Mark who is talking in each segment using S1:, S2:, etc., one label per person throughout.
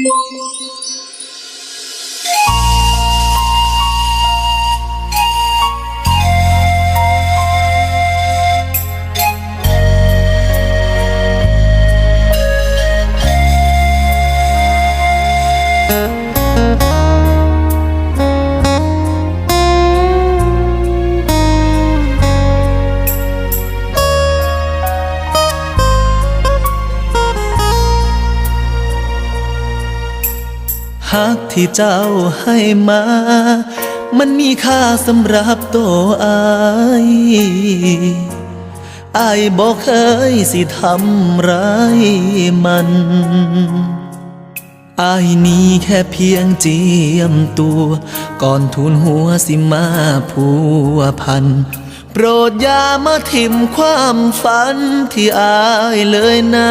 S1: Música ฮักที่เจ้าให้มา มันมีค่าสำหรับตัวอายอายบอกเคยสิทำร้ายมันอายนี้แค่เพียงเจียมตัว ก่อนทุนหัวสิมาผัวพัน โปรดอย่ามาทิมความฝันที่อายเลยนะ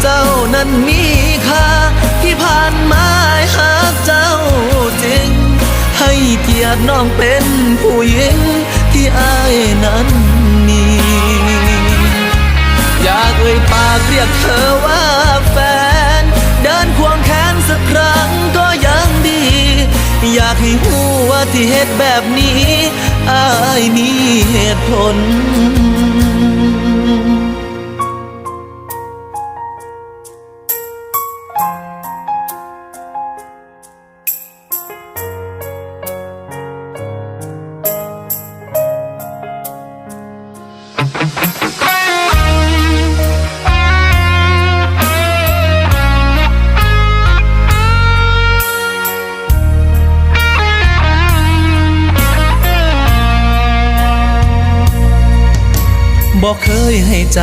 S1: เจ้านั้นมีค่าที่ผ่านมาอายหาเจ้าจริง ให้เกียรติน้องเป็นผู้หญิงที่อายนั้นมีอยากเอ่ยปากเรียกเธอว่าแฟน เดินควงแขนสักครั้งก็ยังดี อยากให้หูว่าที่เหตุแบบนี้อายมีเหตุผล บอกเคยให้ใจ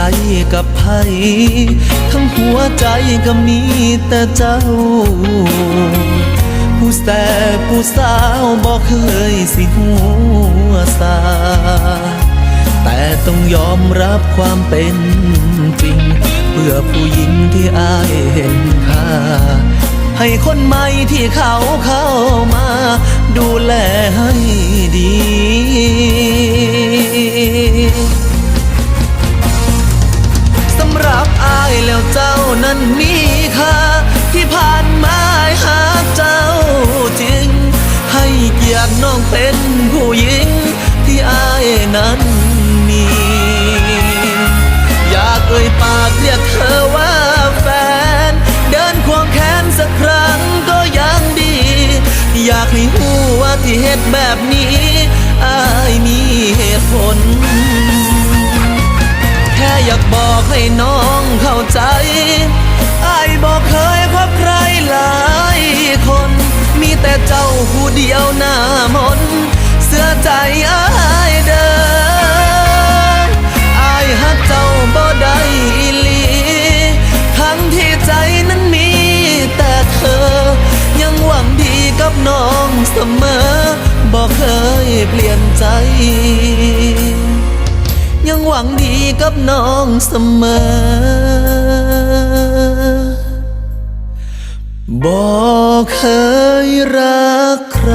S1: กับไผทั้งหัวใจก็มีแต่เจ้า ผู้แสบผู้สาวบอกเคยสิหัวสาแต่ต้องยอมรับความเป็นจริง เพื่อผู้หญิงที่อายเห็นค่าให้คนใหม่ที่เขาเข้ามา ดูแลให้ นั้นมีค่าที่ผ่านมาอายหาเจ้าจริง ให้เกียรติน้องเป็นผู้หญิง ที่อายนั้นมี อยากเอ่ยปากเรียกเธอว่าแฟน เดินควงแขนสักครั้งก็ยังดี อยากให้หูว่าที่เหตุแบบนี้อายมีเหตุผล แค่อยากบอกให้น้อง เข้าใจอายบอกเคยพบใครหลายคน มีแต่เจ้าผู้เดียวหน้ามน เสื้อใจอายเดินอายหักเจ้าบ่ได้อีหลีทั้งที่ใจนั้นมีแต่เธอ ยังหวังดีกับน้องเสมอ บอกเคยเปลี่ยนใจ วังดีกับน้องเสมอ บอกเคยรักใคร